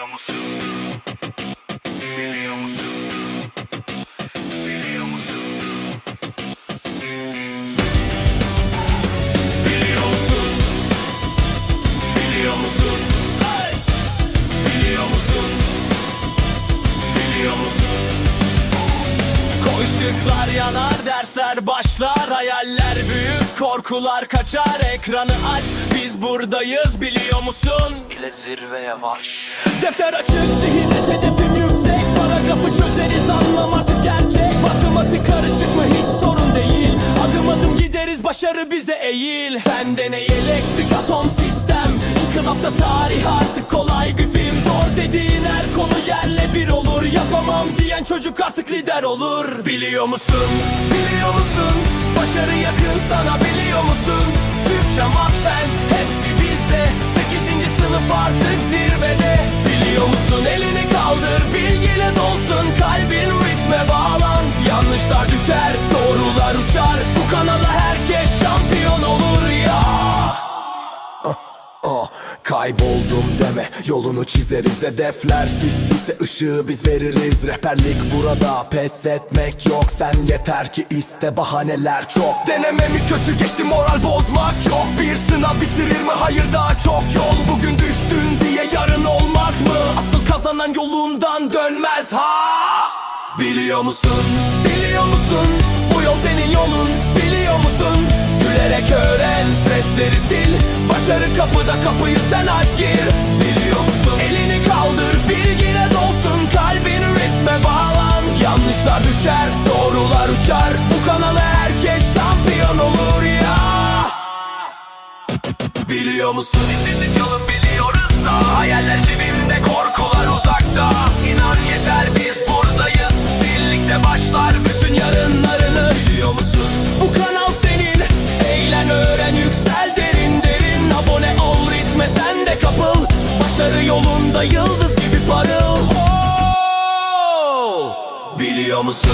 Biliyor Işıklar yanar dersler başlar Hayaller büyük korkular kaçar. Ekranı aç biz buradayız biliyor musun? Bile zirveye var. Defter açık zihinnet hedefim yüksek. Paragrafı çözeriz anlam artık gerçek. Matematik karışık mı? Hiç sorun değil. Adım adım gideriz başarı bize eğil. Fen deney elektrik atom sistem. İnkılapta tarih artık kolay bir film. Zor dediğin her konu yerle Diyen çocuk artık lider olur Biliyor musun? Biliyor musun? Başarı yakın sana Kayboldum deme yolunu çizeriz hedefler sisliyse ışığı biz veririz. Rehberlik burada pes etmek yok. Sen yeter ki iste bahaneler çok. Denememi kötü geçti moral bozmak yok. Bir sınav bitirir mi? Hayır daha çok yol. Bugün düştün diye yarın olmaz mı? Asıl kazanan yolundan dönmez ha? Biliyor musun? Biliyor musun? Bu yol senin yolun. Biliyor musun? Gülerek öğren stresleri sil. Başarı kapıda kapıyı sen aç gir. Biliyor musun? Elini kaldır bilgiyle dolsun. Kalbin ritme bağlan. Yanlışlar düşer doğrular uçar. Bu kanala herkes şampiyon olur ya. Biliyor musun Başarı yolunda yıldız gibi parıl Oh! Biliyor musun